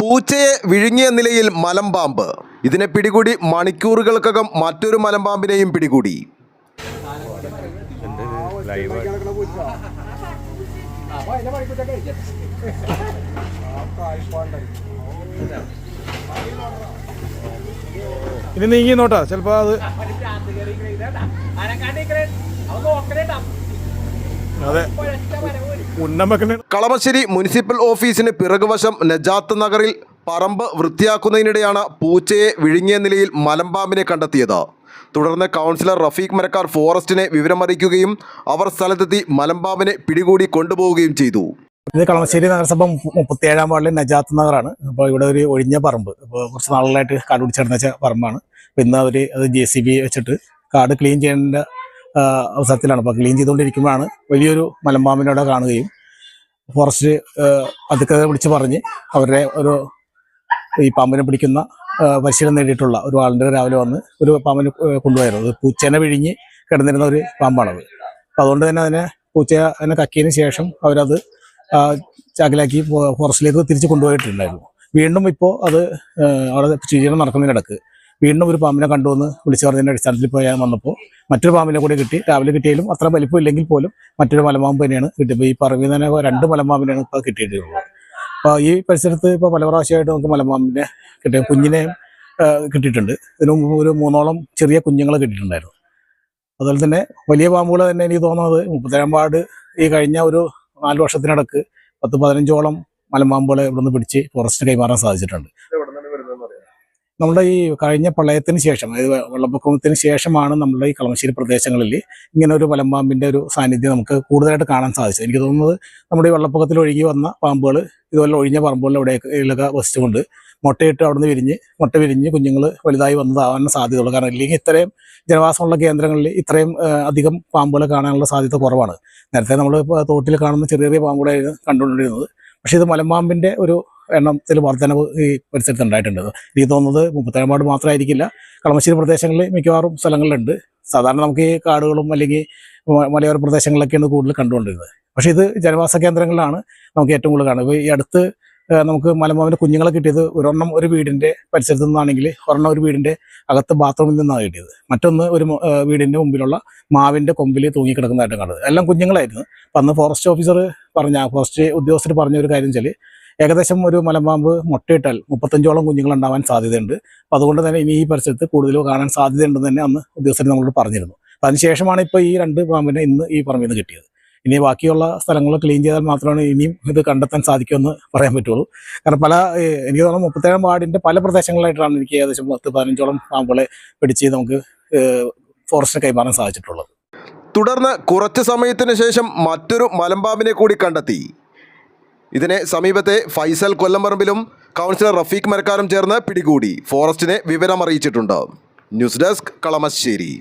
പൂച്ചയെ വിഴുങ്ങിയ നിലയിൽ മലമ്പാമ്പ്. ഇതിനെ പിടികൂടി മണിക്കൂറുകൾക്കകം മറ്റൊരു മലമ്പാമ്പിനെയും പിടികൂടി. ഇനി നീങ്ങി നോട്ടാ ചിലപ്പോ അത് അതെ. കളമശ്ശേരി മുനിസിപ്പൽ ഓഫീസിന് പിറകുവശം നജാത്ത് നഗറിൽ പറമ്പ് വൃത്തിയാക്കുന്നതിനിടെയാണ് പൂച്ചയെ വിഴുങ്ങിയ നിലയിൽ മലമ്പാമ്പിനെ കണ്ടെത്തിയത്. തുടർന്ന് കൗൺസിലർ റഫീഖ് മരക്കാർ ഫോറസ്റ്റിനെ വിവരമറിയിക്കുകയും അവർ സ്ഥലത്തെത്തി മലമ്പാമ്പിനെ പിടികൂടി കൊണ്ടുപോവുകയും ചെയ്തു. ഇത് കളമശ്ശേരി നഗരസഭ മുപ്പ- മുപ്പത്തിയേഴാം വാർഡിലെ നജാത്ത് നഗറാണ്. അപ്പോൾ ഇവിടെ ഒരു ഒഴിഞ്ഞ പറമ്പ്. ഇപ്പോൾ കുറച്ച് നാളുകളായിട്ട് കാട് പിടിച്ചിടന്ന വെച്ച പറമ്പാണ്. അപ്പോൾ ഇന്ന് അവർ അത് ജെ സി ബി വെച്ചിട്ട് കാട് ക്ലീൻ ചെയ്യേണ്ട അവസരത്തിലാണ്. അപ്പോൾ ക്ലീൻ ചെയ്തുകൊണ്ടിരിക്കുമ്പോഴാണ് വലിയൊരു മലമ്പാമ്പിനോടെ കാണുകയും ഫോറസ്റ്റ് അധികൃതരെ വിളിച്ച് പറഞ്ഞ് അവരുടെ ഒരു ഈ പാമ്പിനെ പിടിക്കുന്ന പരിശീലനം നേടിയിട്ടുള്ള ഒരു ആളിന്റെ രാവിലെ വന്ന് ഒരു പാമ്പിനെ കൊണ്ടുപോയിരുന്നു അത് പൂച്ചേനെ വിഴിഞ്ഞ് കിടന്നിരുന്ന ഒരു പാമ്പാണത്. അപ്പോൾ അതുകൊണ്ട് തന്നെ അതിനെ പൂച്ച അതിനെ കക്കിയതിന് ശേഷം അവരത് ചാക്കിലാക്കി ഫോറസ്റ്റിലേക്ക് തിരിച്ച് കൊണ്ടുപോയിട്ടുണ്ടായിരുന്നു. വീണ്ടും ഇപ്പോൾ അത് അവിടെ ശുചീകരണം നടക്കുന്നതിനിടക്ക് വീണ്ടും ഒരു പാമ്പിനെ കണ്ടുവന്ന് വിളിച്ചു പറഞ്ഞതിന്റെ അടിസ്ഥാനത്തിൽ ഞാൻ വന്നപ്പോൾ മറ്റൊരു പാമ്പിനെ കൂടി കിട്ടി. രാവിലെ കിട്ടിയാലും അത്ര വലിപ്പം ഇല്ലെങ്കിൽ പോലും മറ്റൊരു മലമ്പാമ്പ് തന്നെയാണ് കിട്ടിയത്. ഈ പറമ്പിൽ തന്നെ രണ്ട് മലമ്പാമ്പിനെയാണ് ഇപ്പോൾ കിട്ടിയിട്ടുള്ളത്. അപ്പോൾ ഈ പരിസരത്ത് ഇപ്പോൾ പല പ്രാവശ്യമായിട്ട് നമുക്ക് മലമ്പാമ്പിനെ കിട്ടിയ കുഞ്ഞിനെയും കിട്ടിയിട്ടുണ്ട്. ഇതിനു ഒരു മൂന്നോളം ചെറിയ കുഞ്ഞുങ്ങളെ കിട്ടിയിട്ടുണ്ടായിരുന്നു. അതുപോലെ തന്നെ വലിയ പാമ്പുകൾ തന്നെ എനിക്ക് തോന്നുന്നത് മുപ്പത്തേഴാം വാർഡ് ഈ കഴിഞ്ഞ ഒരു നാല് വർഷത്തിനിടക്ക് പത്ത് പതിനഞ്ചോളം മലമ്പാമ്പുകളെ ഇവിടുന്ന് പിടിച്ച് ഫോറസ്റ്റ് കൈമാറാൻ സാധിച്ചിട്ടുണ്ട്. നമ്മുടെ ഈ കഴിഞ്ഞ പ്രളയത്തിന് ശേഷം അതായത് വെള്ളപ്പൊക്കത്തിന് ശേഷമാണ് നമ്മുടെ ഈ കളമശ്ശേരി പ്രദേശങ്ങളിൽ ഇങ്ങനെ ഒരു വലമ്പാമ്പിന്റെ ഒരു സാന്നിധ്യം നമുക്ക് കൂടുതലായിട്ട് കാണാൻ സാധിച്ചത്. എനിക്ക് തോന്നുന്നത് നമ്മുടെ ഈ വെള്ളപ്പൊക്കത്തിൽ ഒഴുകി വന്ന പാമ്പുകൾ ഇതുപോലെ ഒഴിഞ്ഞ പറമ്പുകളിൽ എവിടെയൊക്കെ വസിച്ചുകൊണ്ട് മുട്ടയിട്ട് അവിടുന്ന് വിരിഞ്ഞ് മുട്ട വിരിഞ്ഞ് കുഞ്ഞുങ്ങൾ വലുതായി വന്നതാവാൻ സാധ്യതയുള്ളൂ. കാരണം ഇല്ലെങ്കിൽ ഇത്രയും ജനവാസമുള്ള കേന്ദ്രങ്ങളിൽ ഇത്രയും അധികം പാമ്പുകളെ കാണാനുള്ള സാധ്യത കുറവാണ്. നേരത്തെ നമ്മൾ തോട്ടിൽ കാണുന്ന ചെറിയ ചെറിയ പാമ്പുകളായിരുന്നു കണ്ടുകൊണ്ടിരുന്നത്. പക്ഷേ ഇത് മലമ്പാമ്പിന്റെ ഒരു എണ്ണത്തിൽ വർധനവ് ഈ പരിസരത്ത് ഉണ്ടായിട്ടുണ്ട്. എനിക്ക് തോന്നുന്നത് മുപ്പത്തേഴമ്പാട് മാത്രമായിരിക്കില്ല. കളമശ്ശേരി പ്രദേശങ്ങളിൽ മിക്കവാറും സ്ഥലങ്ങളിലുണ്ട്. സാധാരണ നമുക്ക് ഈ കാടുകളും അല്ലെങ്കിൽ മലയോര പ്രദേശങ്ങളിലൊക്കെയാണ് കൂടുതൽ കണ്ടുകൊണ്ടിരുന്നത്. പക്ഷേ ഇത് ജനവാസ കേന്ദ്രങ്ങളിലാണ് നമുക്ക് ഏറ്റവും കൂടുതൽ കാണുന്നത്. ഈ അടുത്ത് നമുക്ക് മലമ്പാമ്പിന്റെ കുഞ്ഞുങ്ങളെ കിട്ടിയത് ഒരെണ്ണം ഒരു വീടിന്റെ പരിസരത്ത് നിന്നാണെങ്കിൽ ഒരെണ്ണം ഒരു വീടിന്റെ അകത്ത് ബാത്റൂമിൽ നിന്നാണ് കിട്ടിയത്. മറ്റൊന്ന് ഒരു വീടിന്റെ മുമ്പിലുള്ള മാവിന്റെ കൊമ്പിൽ തൂങ്ങിക്കിടക്കുന്നതായിട്ട് കാണുന്നത്. എല്ലാം കുഞ്ഞുങ്ങളായിരുന്നു. അപ്പം അന്ന് ഫോറസ്റ്റ് ഓഫീസർ പറഞ്ഞ ഫോറസ്റ്റ് ഉദ്യോഗസ്ഥർ പറഞ്ഞ ഒരു കാര്യം വെച്ചാൽ ഏകദേശം ഒരു മലമ്പാമ്പ് മുട്ടയിട്ടാൽ മുപ്പത്തഞ്ചോളം കുഞ്ഞുങ്ങൾ ഉണ്ടാവാൻ സാധ്യതയുണ്ട്. അപ്പം അതുകൊണ്ട് തന്നെ ഇനി ഈ പരിസരത്ത് കൂടുതൽ കാണാൻ സാധ്യതയുണ്ടെന്ന് തന്നെ അന്ന് ഉദ്യോഗസ്ഥർ നമ്മളോട് പറഞ്ഞിരുന്നു. അപ്പം അതിനുശേഷമാണ് ഇപ്പോൾ ഈ രണ്ട് പാമ്പിനെ ഇന്ന് ഈ പറമ്പിൽ നിന്ന് കിട്ടിയത്. ഇനി ബാക്കിയുള്ള സ്ഥലങ്ങൾ ക്ലീൻ ചെയ്താൽ മാത്രമാണ് ഇനിയും ഇത് കണ്ടെത്താൻ സാധിക്കുമെന്ന് പറയാൻ പറ്റുള്ളൂ. കാരണം പല എനിക്ക് തോന്നുന്നു മുപ്പത്തേഴാം വാർഡിന്റെ പല പ്രദേശങ്ങളിലായിട്ടാണ് എനിക്ക് ഏകദേശം പത്ത് പതിനഞ്ചോളം പാമ്പുകളെ പിടിച്ച് നമുക്ക് ഫോറസ്റ്റ് കൈമാറാൻ സാധിച്ചിട്ടുള്ളത്. തുടർന്ന് കുറച്ച് സമയത്തിന് ശേഷം മറ്റൊരു മലമ്പാമ്പിനെ കൂടി കണ്ടെത്തി. ഇതിനെ സമീപത്തെ ഫൈസൽ കൊല്ലംപറമ്പിലും കൗൺസിലർ റഫീഖ് മരക്കാരും ചേർന്ന് പിടികൂടി. ഫോറസ്റ്റിനെ വിവരമറിയിച്ചിട്ടുണ്ട്. News desk Kalamassery.